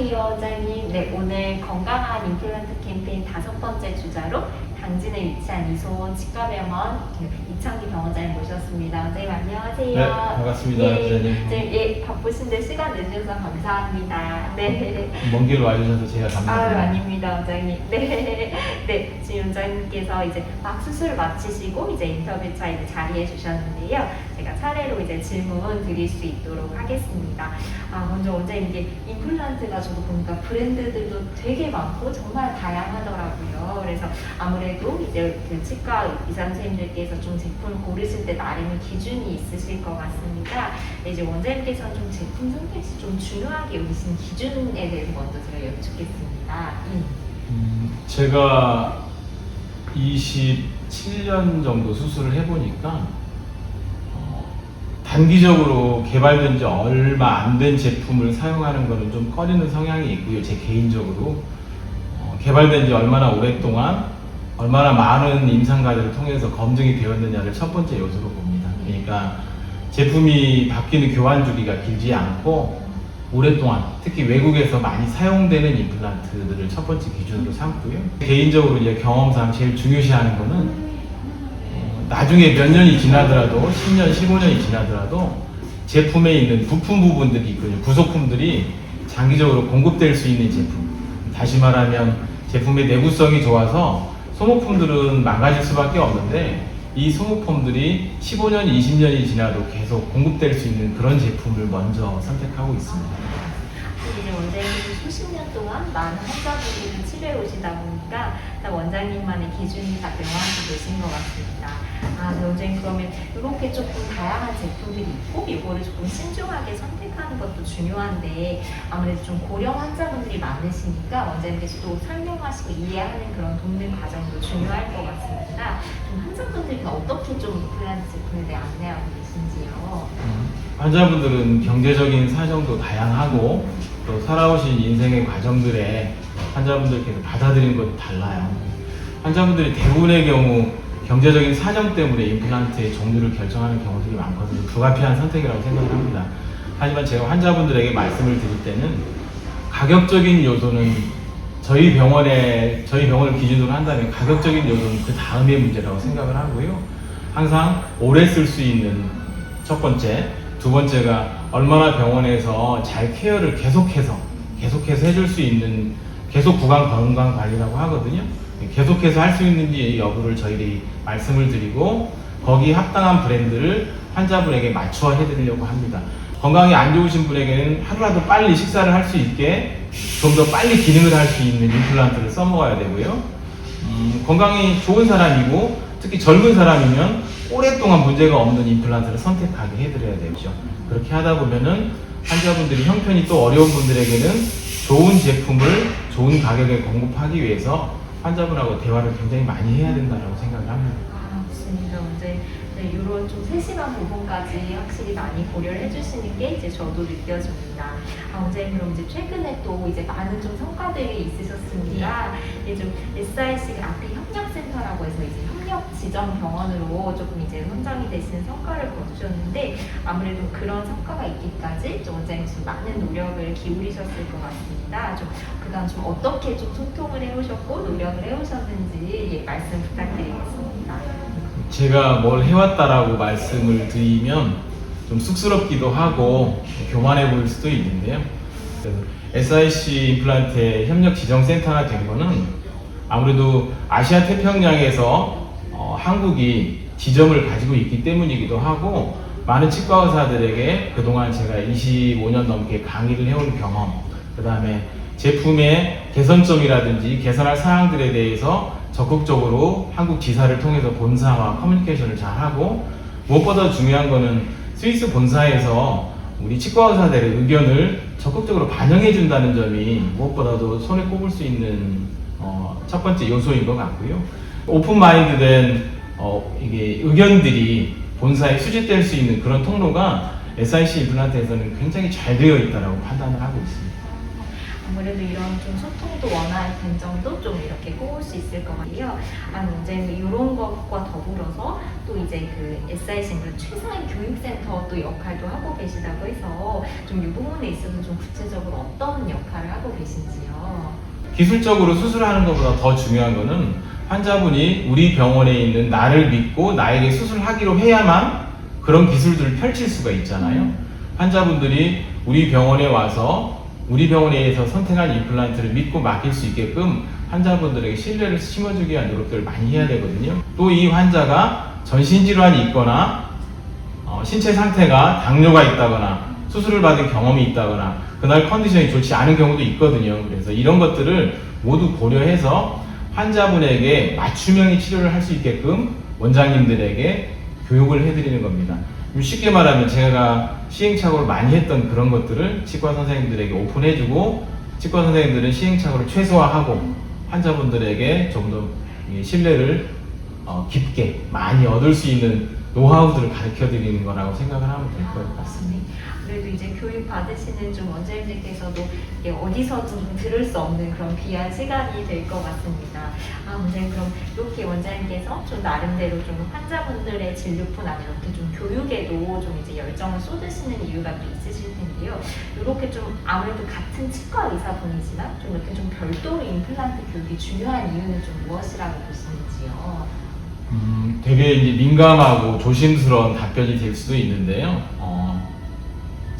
안녕하세요, 원장님. 네, 오늘 건강한 임플란트 캠페인 다섯 번째 주자로 당진에 위치한 이소원 치과병원 이창기 병원장님 모셨습니다. 원장님 안녕하세요. 네, 반갑습니다, 예, 원장님. 네, 예, 바쁘신데 시간 내주셔서 감사합니다. 네. 먼 길 와주셔서 제가 감사합니다. 아닙니다, 원장님. 네. 네, 지금 원장님께서 이제 막 수술을 마치시고 이제 인터뷰 차 이제 자리해 주셨는데요. 제가 차례로 이제 질문 드릴 수 있도록 하겠습니다. 아, 먼저 원장님 이게 임플란트가 저도 보니까 브랜드들도 되게 많고 정말 다양하더라고요. 그래서 아무래도 이제 그 치과 의사 선생님들께서 좀 제품을 고르실 때 나름의 기준이 있으실 것 같습니다. 네, 이제 원장님께서는 좀 제품 선택 시 좀 중요하게 여기신 기준에 대해서 먼저 제가 여쭙겠습니다. 음. 음, 제가 27년 정도 수술을 해보니까 어, 단기적으로 개발된 지 얼마 안 된 제품을 사용하는 것은 좀 꺼리는 성향이 있고요. 제 개인적으로 어, 개발된 지 얼마나 오랫동안 얼마나 많은 임상가들을 통해서 검증이 되었느냐를 첫 번째 요소로 봅니다. 그러니까 제품이 바뀌는 교환 주기가 길지 않고 오랫동안 특히 외국에서 많이 사용되는 임플란트들을 첫 번째 기준으로 삼고요. 개인적으로 이제 경험상 제일 중요시하는 어, 나중에 몇 년이 지나더라도 10년, 15년이 지나더라도 제품에 있는 부품 부분들이 있거든요. 부속품들이 장기적으로 공급될 수 있는 제품. 다시 말하면 제품의 내구성이 좋아서 소모품들은 망가질 수밖에 없는데 이 소모품들이 15년, 20년이 지나도 계속 공급될 수 있는 그런 제품을 먼저 선택하고 있습니다. 이제 원장님이 수십 년 동안 많은 환자분들을 치료해 오시다 보니까 딱 원장님만의 기준이 다 명확히 되신 것 같습니다. 아, 네, 원장님 그러면 이렇게 조금 다양한 제품들이 있고 이거를 조금 신중하게 선택하는 것도 중요한데 아무래도 좀 고령 환자분들이 많으시니까 원장님께서 또 설명하시고 이해하는 그런 돕는 과정도 중요할 것 같습니다. 좀 환자분들은 어떻게 좀 임플란트 제품에 대해 안내하고 계신지요? 환자분들은 경제적인 사정도 다양하고 또 살아오신 인생의 과정들에 환자분들께서 받아들이는 것도 달라요. 환자분들이 대부분의 경우 경제적인 사정 때문에 임플란트의 종류를 결정하는 경우들이 많거든요. 불가피한 선택이라고 생각을 합니다. 하지만 제가 환자분들에게 말씀을 드릴 때는 가격적인 요소는 저희 병원에 저희 병원을 기준으로 한다면 가격적인 요소는 그 다음의 문제라고 생각을 하고요. 항상 오래 쓸 수 있는 첫 번째, 두 번째가 얼마나 병원에서 잘 케어를 계속해서 계속해서 해줄 수 있는 계속 구강 건강 관리라고 하거든요. 계속해서 할 수 있는지 여부를 저희들이 말씀을 드리고 거기 합당한 브랜드를 환자분에게 맞추어 해드리려고 합니다. 건강이 안 좋으신 분에게는 하루라도 빨리 식사를 할 수 있게 좀 더 빨리 기능을 할 수 있는 임플란트를 써먹어야 되고요. 음, 건강이 좋은 사람이고 특히 젊은 사람이면 오랫동안 문제가 없는 임플란트를 선택하게 해드려야 되죠. 그렇게 하다 보면은 환자분들이 형편이 또 어려운 분들에게는 좋은 제품을 좋은 가격에 공급하기 위해서 환자분하고 대화를 굉장히 많이 해야 된다고 생각을 합니다. 아, 맞습니다. 이제 네, 이런 좀 세심한 부분까지 확실히 많이 고려를 해주시는 게 이제 저도 느껴집니다. 아, 원장님 그럼 이제 최근에 또 이제 많은 좀 성과들이 있으셨습니다. 이제 좀 SIC가 앞에 협력센터라고 해서 이제 협 력 지정 병원으로 조금 이제 선정이 되시는 성과를 거두셨는데 아무래도 그런 성과가 있기까지 좀 원장님 지금 많은 노력을 기울이셨을 것 같습니다. 좀 그간 좀 어떻게 좀 소통을 해오셨고 노력을 해오셨는지 예, 말씀 부탁드리겠습니다. 제가 뭘 해왔다라고 말씀을 드리면 좀 쑥스럽기도 하고 교만해 보일 수도 있는데요. SIC 임플란트의 협력 지정센터가 된 거는 아무래도 아시아 태평양에서 어, 한국이 지점을 가지고 있기 때문이기도 하고 많은 치과 의사들에게 그동안 제가 25년 넘게 강의를 해온 경험, 그 다음에 제품의 개선점이라든지 개선할 사항들에 대해서 적극적으로 한국 지사를 통해서 본사와 커뮤니케이션을 잘 하고 무엇보다 중요한 거는 스위스 본사에서 우리 치과 의사들의 의견을 적극적으로 반영해 준다는 점이 무엇보다도 손에 꼽을 수 있는 어, 첫 번째 요소인 것 같고요. 오픈 마인드된 어, 이게 의견들이 본사에 수집될 수 있는 그런 통로가 SIC 임플란트에서는 굉장히 잘 되어 있다고 판단을 하고 있습니다. 아무래도 이런 좀 소통도 원활한 점도 좀 이렇게 꼽을 수 있을 것 같아요. 아, 이제 이런 것과 더불어서 또 이제 그 SIC 그 최상위 교육센터 또 역할도 하고 계시다고 해서 좀 이 부분에 있어서 좀 구체적으로 어떤 역할을 하고 계신지요? 기술적으로 수술하는 것보다 더 중요한 거는 환자분이 우리 병원에 있는 나를 믿고 나에게 수술하기로 해야만 그런 기술들을 펼칠 수가 있잖아요. 환자분들이 우리 병원에 와서 우리 병원에서 선택한 임플란트를 믿고 맡길 수 있게끔 환자분들에게 신뢰를 심어주기 위한 노력들을 많이 해야 되거든요. 또 이 환자가 전신질환이 있거나 어, 신체 상태가 당뇨가 있다거나 수술을 받은 경험이 있다거나 그날 컨디션이 좋지 않은 경우도 있거든요. 그래서 이런 것들을 모두 고려해서 환자분에게 맞춤형의 치료를 할 수 있게끔 원장님들에게 교육을 해드리는 겁니다. 좀 쉽게 말하면 제가 시행착오를 많이 했던 그런 것들을 치과 선생님들에게 오픈해주고 치과 선생님들은 시행착오를 최소화하고 환자분들에게 좀 더 신뢰를 어, 깊게 많이 얻을 수 있는 노하우들을 가르쳐 드리는 거라고 생각을 하면 될 것 같습니다. 그래도 이제 교육 받으시는 좀 원장님들께서도 좀 들을 수 없는 그런 귀한 시간이 될 것 같습니다. 아, 원장님 그럼 이렇게 원장님께서 좀 나름대로 좀 환자분들의 진료뿐 아니라 이렇게 좀 교육에도 좀 이제 열정을 쏟으시는 이유가 또 있으실 텐데요. 이렇게 좀 아무래도 같은 치과 의사분이지만 좀 이렇게 좀 별도로 임플란트 교육이 중요한 이유는 좀 무엇이라고 보시는지요? 음, 되게 이제 민감하고 조심스러운 답변이 될 수도 있는데요. 어,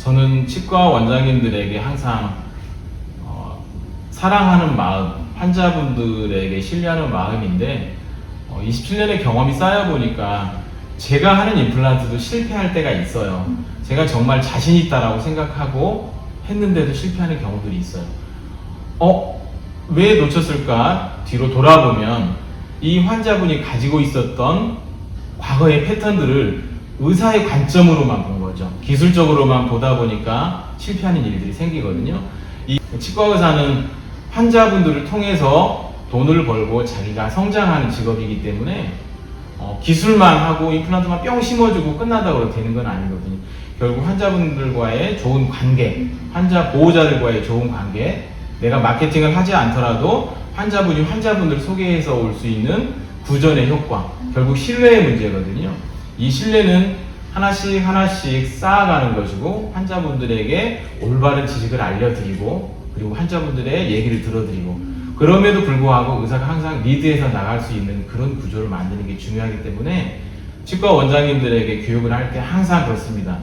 저는 치과 원장님들에게 항상 어, 사랑하는 마음, 환자분들에게 신뢰하는 마음인데 어, 27년의 경험이 쌓여 보니까 제가 하는 임플란트도 실패할 때가 있어요. 제가 정말 자신 있다라고 생각하고 했는데도 실패하는 경우들이 있어요. 어, 왜 놓쳤을까? 뒤로 돌아보면 이 환자분이 가지고 있었던 과거의 패턴들을 의사의 관점으로만 본 거죠. 기술적으로만 보다 보니까 실패하는 일들이 생기거든요. 이 치과 의사는 환자분들을 통해서 돈을 벌고 자기가 성장하는 직업이기 때문에 어, 기술만 하고 임플란트만 뿅 심어주고 끝난다고 되는 건 아니거든요. 결국 환자분들과의 좋은 관계, 환자 보호자들과의 좋은 관계, 내가 마케팅을 하지 않더라도 환자분이 환자분들 소개해서 올 수 있는 구전의 효과, 결국 신뢰의 문제거든요. 이 신뢰는 하나씩 하나씩 쌓아가는 것이고 환자분들에게 올바른 지식을 알려드리고 그리고 환자분들의 얘기를 들어드리고 그럼에도 불구하고 의사가 항상 리드해서 나갈 수 있는 그런 구조를 만드는 게 중요하기 때문에 치과 원장님들에게 교육을 할 때 항상 그렇습니다.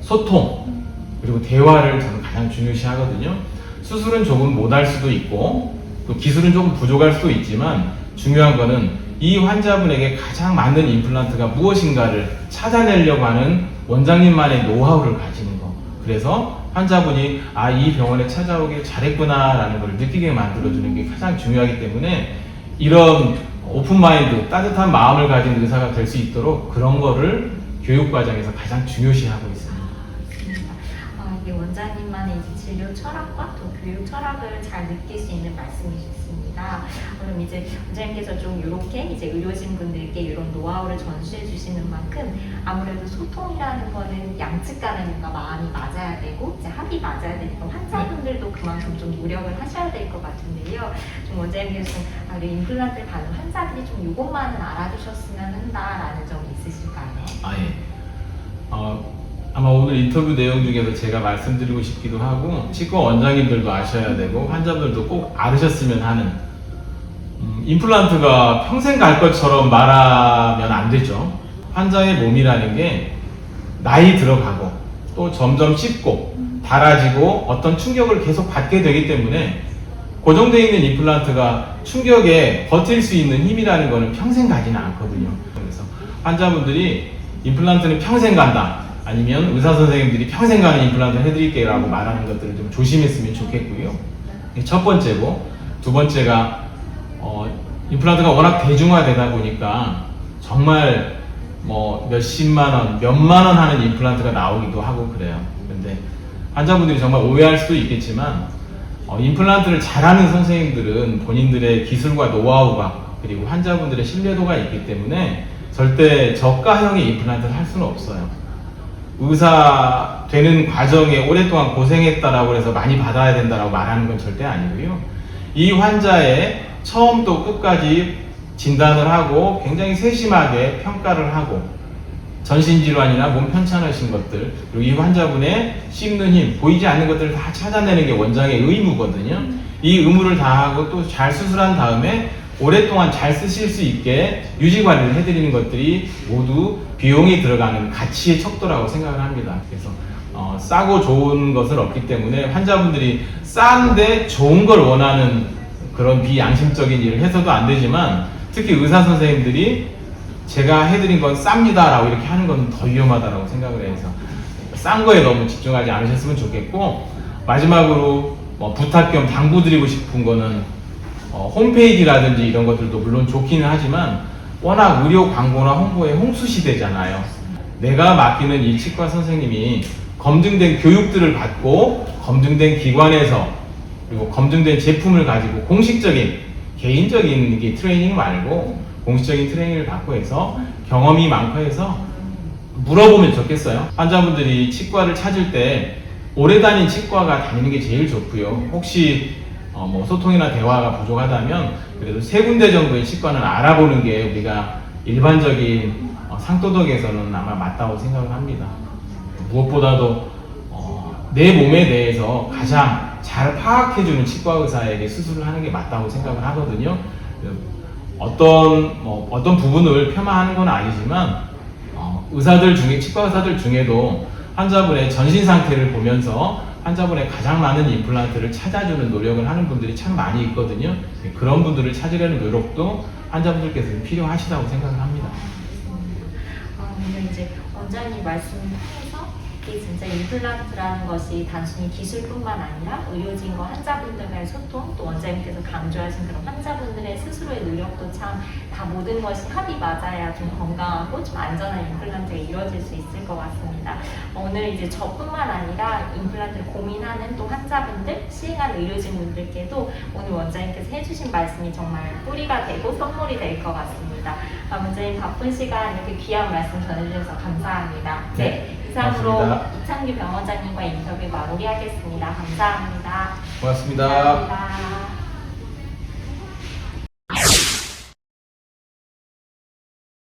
소통 그리고 대화를 저는 가장 중요시 하거든요. 수술은 조금 못할 수도 있고 또 기술은 조금 부족할 수도 있지만 중요한 거는 이 환자분에게 가장 맞는 임플란트가 무엇인가를 찾아내려고 하는 원장님만의 노하우를 가지는 거. 그래서 환자분이 아 이 병원에 찾아오길 잘했구나라는 걸 느끼게 만들어주는 게 가장 중요하기 때문에 이런 오픈 마인드, 따뜻한 마음을 가진 의사가 될 수 있도록 그런 거를 교육 과정에서 가장 중요시하고 있습니다. 맞습니다. 아, 이게 원장님만의 이제 진료 철학과 또 교육 철학을 잘 느낄 수 있는 말씀이셨 습니다. 그럼 이제 원장님께서 좀 이렇게 이제 의료진 분들께 이런 노하우를 전수해 주시는 만큼 아무래도 소통이라는 거는 양측 간의 뭔가 마음이 맞아야 되고 이제 합이 맞아야 되니까 환자분들도 그만큼 좀 노력을 하셔야 될 것 같은데요. 좀 원장님께서 좀 아, 우리 임플란트를 받는 환자들이 좀 이것만은 알아두셨으면 한다라는 점이 있으실까요? 아 예. 어, 아마 오늘 인터뷰 내용 중에서 제가 말씀드리고 싶기도 하고 치과 원장님들도 아셔야 되고 환자분들도 꼭 알으셨으면 하는 음, 임플란트가 평생 갈 것처럼 말하면 안 되죠. 환자의 몸이라는 게 나이 들어가고 또 점점 씹고 닳아지고 어떤 충격을 계속 받게 되기 때문에 고정되어 있는 임플란트가 충격에 버틸 수 있는 힘이라는 거는 평생 가지는 않거든요. 그래서 환자분들이 임플란트는 평생 간다. 아니면 의사 선생님들이 평생 가는 임플란트 해드릴게라고 말하는 것들을 좀 조심했으면 좋겠고요. 첫 번째고 두 번째가 어, 임플란트가 워낙 대중화되다 보니까 정말 뭐 몇십만 원, 몇만 원 하는 임플란트가 나오기도 하고 그래요. 근데 환자분들이 정말 오해할 수도 있겠지만 어, 임플란트를 잘하는 선생님들은 본인들의 기술과 노하우가 그리고 환자분들의 신뢰도가 있기 때문에 절대 저가형의 임플란트를 할 수는 없어요. 의사 되는 과정에 오랫동안 고생했다라고 해서 많이 받아야 된다라고 말하는 건 절대 아니고요. 이 환자의 처음부터 끝까지 진단을 하고 굉장히 세심하게 평가를 하고 전신질환이나 몸 편찮으신 것들 그리고 이 환자분의 씹는 힘 보이지 않는 것들을 다 찾아내는 게 원장의 의무거든요. 이 의무를 다하고 또 잘 수술한 다음에 오랫동안 잘 쓰실 수 있게 유지 관리를 해드리는 것들이 모두 비용이 들어가는 가치의 척도라고 생각을 합니다. 그래서 어, 싸고 좋은 것은 없기 때문에 환자분들이 싼데 좋은 걸 원하는 그런 비양심적인 일을 해서도 안 되지만 특히 의사 선생님들이 제가 해드린 건 쌉니다라고 이렇게 하는 건 더 위험하다라고 생각을 해서 싼 거에 너무 집중하지 않으셨으면 좋겠고 마지막으로 뭐 부탁 겸 당부드리고 싶은 거는 어, 홈페이지라든지 이런 것들도 물론 좋기는 하지만 워낙 의료 광고나 홍보에 홍수 시대잖아요. 내가 맡기는 이 치과 선생님이 검증된 교육들을 받고 검증된 기관에서 그리고 검증된 제품을 가지고 공식적인 개인적인 이 트레이닝 말고 공식적인 트레이닝을 받고 해서 경험이 많고 해서 물어보면 좋겠어요. 환자분들이 치과를 찾을 때 오래 다닌 치과가 다니는 게 제일 좋고요. 혹시 어, 뭐 소통이나 대화가 부족하다면 그래도 세 군데 정도의 치과는 알아보는 게 우리가 일반적인 어, 상도덕에서는 아마 맞다고 생각을 합니다. 무엇보다도 어, 내 몸에 대해서 가장 잘 파악해주는 치과 의사에게 수술을 하는 게 맞다고 생각을 하거든요. 어떤 뭐 어떤 부분을 폄하하는 건 아니지만 어, 의사들 중에 치과 의사들 중에도 환자분의 전신 상태를 보면서 환자분의 가장 많은 임플란트를 찾아주는 노력을 하는 분들이 참 많이 있거든요. 그런 분들을 찾으려는 노력도 환자분들께서는 필요하시다고 생각을 합니다. 아, 근데 이제 원장님 말씀 이 진짜 임플란트라는 것이 단순히 기술뿐만 아니라 의료진과 환자분들과의 소통, 또 원장님께서 강조하신 그런 환자분들의 스스로의 노력도 참 다 모든 것이 합이 맞아야 좀 건강하고 좀 안전한 임플란트가 이루어질 수 있을 것 같습니다. 오늘 이제 저뿐만 아니라 임플란트를 고민하는 또 환자분들, 시행하는 의료진 분들께도 오늘 원장님께서 해주신 말씀이 정말 뿌리가 되고 선물이 될 것 같습니다. 아, 원장님 바쁜 시간 이렇게 귀한 말씀 전해주셔서 감사합니다. 네, 이상으로. 이창규 병원장님과 인터뷰 마무리하겠습니다. 감사합니다. 고맙습니다. 감사합니다.